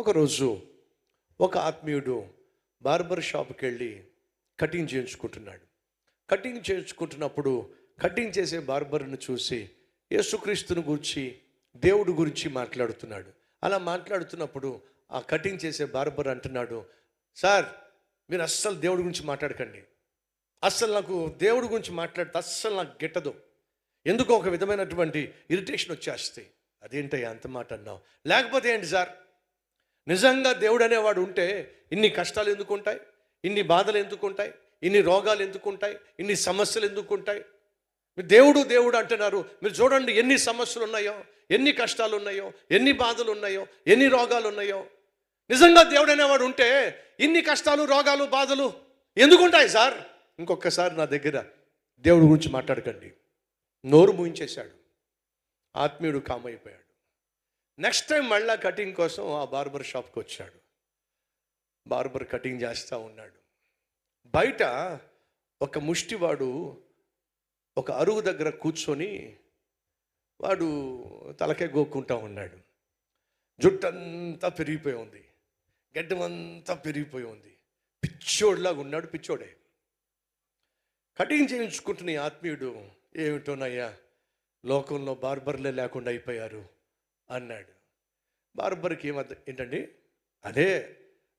ఒకరోజు ఒక ఆత్మీయుడు బార్బర్ షాప్కి వెళ్ళి కటింగ్ చేయించుకుంటున్నాడు. కటింగ్ చేయించుకుంటున్నప్పుడు కటింగ్ చేసే బార్బర్ను చూసి యేసుక్రీస్తుని గురించి దేవుడు గురించి మాట్లాడుతున్నాడు. అలా మాట్లాడుతున్నప్పుడు ఆ కటింగ్ చేసే బార్బర్ అంటున్నాడు సార్ మీరు అస్సలు దేవుడి గురించి మాట్లాడకండి. అస్సలు నాకు దేవుడి గురించి మాట్లాడితే అస్సలు నాకు గిట్టదు. ఎందుకో ఒక విధమైనటువంటి ఇరిటేషన్ వచ్చేస్తాయి. అదేంటయ్యా అంత మాట అన్నావు? లేకపోతే ఏంటి సార్? నిజంగా దేవుడు అనేవాడు ఉంటే ఇన్ని కష్టాలు ఎందుకు ఉంటాయి ఇన్ని బాధలు ఎందుకు ఉంటాయి ఇన్ని రోగాలు ఎందుకు ఉంటాయి ఇన్ని సమస్యలు ఎందుకు ఉంటాయి మీరు దేవుడు దేవుడు అంటున్నారు. మీరు చూడండి ఎన్ని సమస్యలు ఉన్నాయో ఎన్ని కష్టాలు ఉన్నాయో ఎన్ని బాధలు ఉన్నాయో ఎన్ని రోగాలు ఉన్నాయో నిజంగా దేవుడు అనేవాడు ఉంటే ఇన్ని కష్టాలు రోగాలు బాధలు ఎందుకు ఉంటాయి సార్? ఇంకొకసారి నా దగ్గర దేవుడి గురించి మాట్లాడకండి. నోరు మూయించేశాడు. ఆత్మీయుడు కామైపోయాడు. నెక్స్ట్ టైం మళ్ళా కటింగ్ కోసం ఆ బార్బర్ షాప్కి వచ్చాడు. బార్బర్ కటింగ్ చేస్తూ ఉన్నాడు. బయట ఒక ముష్టివాడు ఒక అరుగు దగ్గర కూర్చొని వాడు తలకే గోక్కుంటా ఉన్నాడు. జుట్టంతా పెరిగిపోయి ఉంది. గడ్డం అంతా పెరిగిపోయి ఉంది. పిచ్చోడ్లాగా ఉన్నాడు పిచ్చోడే. కటింగ్ చేయించుకుంటున్న ఆత్మీయుడు ఏమిటోనయ్యా? లోకంలో బార్బర్లే లేకుండా అయిపోయారు. అన్నాడు. బార్బర్కి ఏమర్థ ఏంటండి? అదే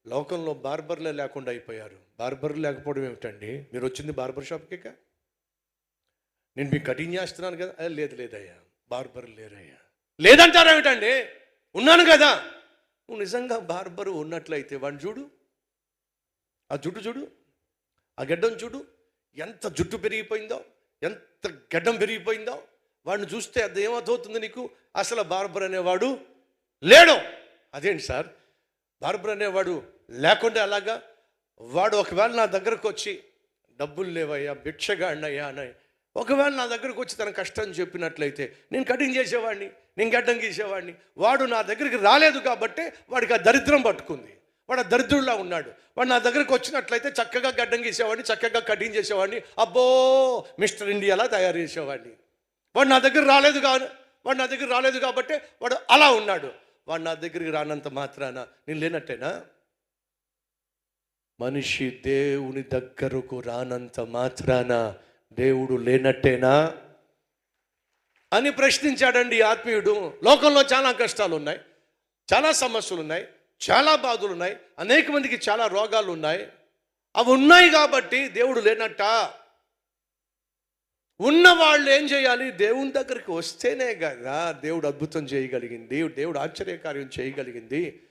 లోకంలో బార్బర్లే లేకుండా అయిపోయారు. బార్బర్ లేకపోవడం ఏమిటండి? మీరు వచ్చింది బార్బర్ షాప్కి నేను మీకు కటింగ్ చేస్తున్నాను కదా. "అదే, లేదు లేదయ్యా. బార్బర్ లేరయ్యా. లేదంటారా ఏమిటండి? ఉన్నాను కదా. నువ్వు నిజంగా బార్బరు ఉన్నట్లయితే వాడిని చూడు. ఆ జుట్టు చూడు. ఆ గడ్డం చూడు. ఎంత జుట్టు పెరిగిపోయిందో ఎంత గడ్డం పెరిగిపోయిందో వాడిని చూస్తే అది ఏమవుతుంది నీకు? అసలు బార్బర్ అనేవాడు లేడు. అదేంటి సార్? బార్బర్ అనేవాడు లేకుండా అలాగా వాడు ఒకవేళ నా దగ్గరకు వచ్చి డబ్బులు లేవయ్యా భిక్షగాడినయ్యా అని ఒకవేళ నా దగ్గరకు వచ్చి తన కష్టం చెప్పినట్లయితే నేను కటింగ్ చేసేవాడిని నేను గడ్డం గీసేవాడిని. వాడు నా దగ్గరికి రాలేదు కాబట్టి వాడికి ఆ దరిద్రం పట్టుకుంది. వాడు ఆ దరిద్రుడిలా ఉన్నాడు. వాడు నా దగ్గరకు వచ్చినట్లయితే చక్కగా గడ్డం గీసేవాడిని చక్కగా కటింగ్ చేసేవాడిని. అబ్బో మిస్టర్ ఇండియాలా తయారు చేసేవాడిని. వాడు నా దగ్గర రాలేదు కాదు వాడు నా దగ్గర రాలేదు కాబట్టి వాడు అలా ఉన్నాడు. వాడు నా దగ్గరికి రానంత మాత్రాన నేను లేనట్టేనా? మనిషి దేవుని దగ్గరకు రానంత మాత్రాన దేవుడు లేనట్టేనా? అని ప్రశ్నించాడండి ఈ ఆత్మీయుడు. లోకంలో చాలా కష్టాలు ఉన్నాయి చాలా సమస్యలు ఉన్నాయి చాలా బాధలు ఉన్నాయి అనేక మందికి చాలా రోగాలు ఉన్నాయి అవి ఉన్నాయి కాబట్టి దేవుడు లేనట్టా? ఉన్న వాళ్ళు ఏం చేయాలి? దేవుని దగ్గరికి వస్తేనే కదా దేవుడు అద్భుతం చేయగలిగింది దేవుడు ఆశ్చర్యకార్యం చేయగలిగింది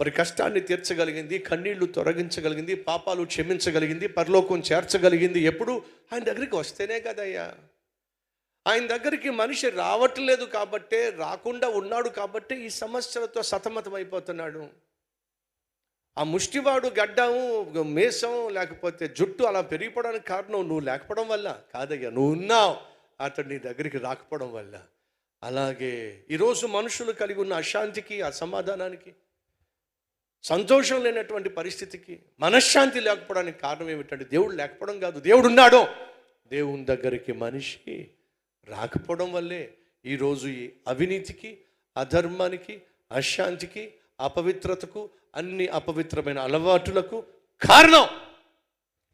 వారి కష్టాన్ని తీర్చగలిగింది కన్నీళ్ళు తొలగించగలిగింది పాపాలు క్షమించగలిగింది పరలోకం చేర్చగలిగింది. ఎప్పుడు? ఆయన దగ్గరికి వస్తేనే కదయ్యా. ఆయన దగ్గరికి మనిషి రావట్లేదు కాబట్టే రాకుండా ఉన్నాడు కాబట్టి ఈ సమస్యలతో సతమతం అయిపోతున్నాడు ఆ ముష్టివాడు గడ్డము మేసం లేకపోతే జుట్టు అలా పెరిగిపోవడానికి కారణం నువ్వు లేకపోవడం వల్ల? కాదయ్యా నువ్వు ఉన్నావు. అతడు నీ దగ్గరికి రాకపోవడం వల్ల. అలాగే ఈరోజు మనుషులు కలిగి ఉన్న అశాంతికి అసమాధానానికి సంతోషం లేనటువంటి పరిస్థితికి మనశ్శాంతి లేకపోవడానికి కారణం ఏమిటంటే దేవుడు లేకపోవడం కాదు. దేవుడు ఉన్నాడు. దేవుని దగ్గరికి మనిషి రాకపోవడం వల్లే ఈరోజు ఈ అవినీతికి అధర్మానికి అశాంతికి అపవిత్రతకు అన్ని అపవిత్రమైన అలవాటులకు కారణం.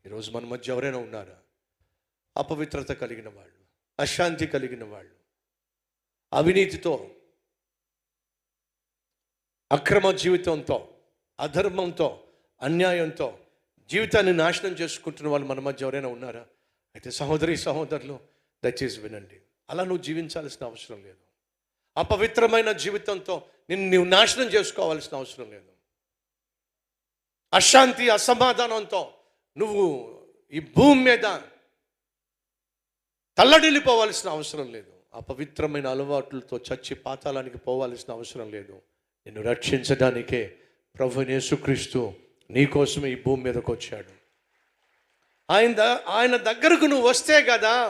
ఈరోజు మన మధ్య ఎవరైనా ఉన్నారా? అపవిత్రత కలిగిన వాళ్ళు అశాంతి కలిగిన వాళ్ళు అవినీతితో అక్రమ జీవితంతో అధర్మంతో అన్యాయంతో జీవితాన్ని నాశనం చేసుకుంటున్న వాళ్ళు మన మధ్య ఎవరైనా ఉన్నారా? అయితే సహోదరి సహోదరులు దయచేసి వినండి. అలా నువ్వు జీవించాల్సిన అవసరం లేదు. అపవిత్రమైన జీవితంతో నిన్ను నువ్వు నాశనం చేసుకోవాల్సిన అవసరం లేదు. అశాంతి అసమాధానంతో నువ్వు ఈ భూమి మీద తల్లడిల్లిపోవాల్సిన అవసరం లేదు. అపవిత్రమైన అలవాట్లతో చచ్చి పాతాళానికి పోవాల్సిన అవసరం లేదు. నిన్ను రక్షించడానికే ప్రభు యేసుక్రీస్తు నీకోసమే ఈ భూమి మీదకి వచ్చాడు. ఆయన ద- ఆయన దగ్గరకు నువ్వు వస్తే కదా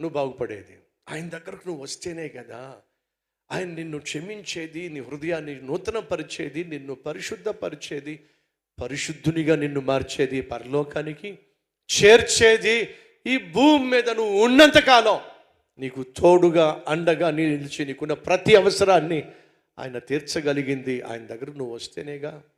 నువ్వు బాగుపడేది. ఆయన దగ్గరకు నువ్వు వస్తేనే కదా ఆయన నిన్ను క్షమించేది నీ హృదయాన్ని నూతనపరిచేది నిన్ను పరిశుద్ధపరిచేది పరిశుద్ధునిగా నిన్ను మార్చేది పరలోకానికి చేర్చేది ఈ భూమి మీద నువ్వు ఉన్నంతకాలం నీకు తోడుగా అండగా నిలిచి నీకున్న ప్రతి అవసరాన్ని ఆయన తీర్చగలిగింది. ఆయన దగ్గర నువ్వు వస్తేనేగా